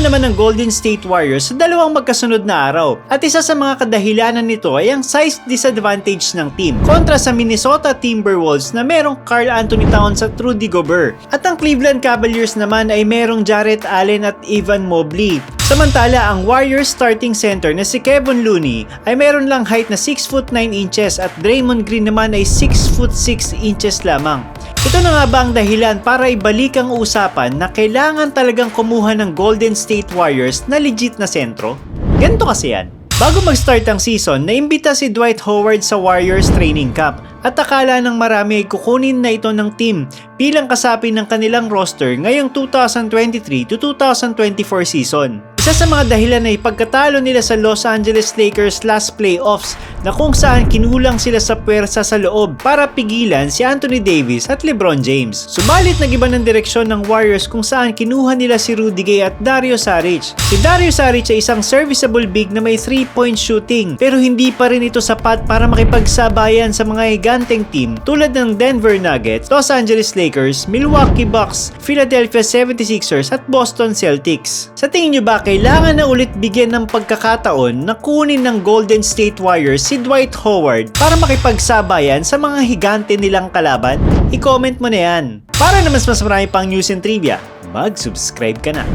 naman ng Golden State Warriors sa dalawang magkasunod na araw at isa sa mga kadahilanan nito ay ang size disadvantage ng team kontra sa Minnesota Timberwolves na merong Carl Anthony Towns at Rudy Gobert at ang Cleveland Cavaliers naman ay merong Jarrett Allen at Evan Mobley. Samantala, ang Warriors starting center na si Kevin Looney ay meron lang height na 6 foot 9 inches at Draymond Green naman ay 6 foot 6 inches lamang. Ito na nga ba ang dahilan para ibalik ang usapan na kailangan talagang kumuha ng Golden State Warriors na legit na sentro? Ganito kasi yan. Bago mag-start ang season, naimbita si Dwight Howard sa Warriors training camp at akala ng marami ay kukunin na ito ng team bilang kasapi ng kanilang roster ngayong 2023 to 2024 season. Isa sa mga dahilan ay pagkatalo nila sa Los Angeles Lakers last playoffs na kung saan kinulang sila sa puwersa sa loob para pigilan si Anthony Davis at LeBron James. Subalit nagiba ng direksyon ng Warriors kung saan kinuha nila si Rudy Gay at Dario Saric. Si Dario Saric ay isang serviceable big na may 3-point shooting pero hindi pa rin ito sapat para makipagsabayan sa mga higanteng team tulad ng Denver Nuggets, Los Angeles Lakers, Milwaukee Bucks, Philadelphia 76ers at Boston Celtics. Sa tingin nyo ba kailangan na ulit bigyan ng pagkakataon na kunin ng Golden State Warriors si Dwight Howard para makipagsabayan sa mga higante nilang kalaban? I-comment mo na yan. Para na mas mas marami pang news and trivia, mag-subscribe ka na.